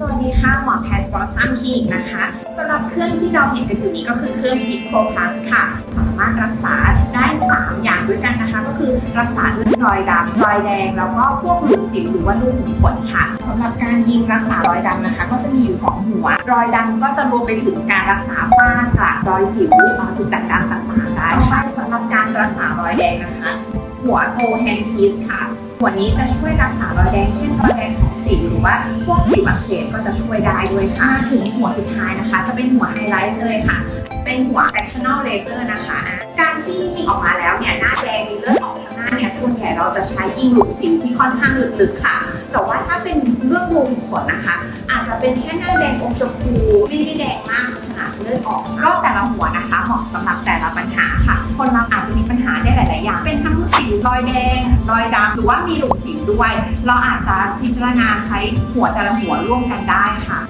สวัสดีค่ะ หมอแพทย์บอสซัมคลินิกนะคะสำหรับเครื่องที่เราเห็นกันอยู่นี้ก็คือเครื่อง Speed Pro Plus ค่ะ สามารถรักษาได้ 3 อย่างด้วยกันนะคะ ก็คือรักษาเรื่องรอยดำรอยแดง แล้วก็พวกหลุมสิวหรือว่ารูขุมขนค่ะสำหรับการยิงรักษารอยดำนะคะ ก็จะมีอยู่ 2 หัว รอยดำก็จะรวมไปถึงการรักษาฝ้ากระรอยสิวจุดด่างดำต่างๆได้ค่ะสำหรับการรักษารอยแดงนะคะ หัวโทแฮนพีซค่ะ หัวนี้จะช่วยรักษารอยแดงเช่นรอยแดงของสิว รือว่าพวกสิวอักเสบก็จะช่วยได้ด้วยค่ะถึงหัวสุดท้ายนะคะ จะเป็นหัวไฮไลท์เลยค่ะ เป็นหัว fractional laser นะคะ การที่ยิงออกมาแล้วเนี่ยหน้าแดงมีเลือดออกทางหน้าเนี่ยส่วนใหญ่เราจะใช้ยิงหลุมสิวที่ค่อนข้างลึกๆค่ะ แต่ว่าถ้าเป็นเรื่องมุมขนนะคะ อาจจะเป็นแค่หน้าแดงอมชมพูไม่ได้แดงมากาย ๆ อย่าง เป็นทั้งสิวรอยแดงรอยดำหรือว่ามีหลุมสิวด้วย เราอาจจะพิจารณาใช้หัวแต่ละหัวร่วมกันได้ค่ะ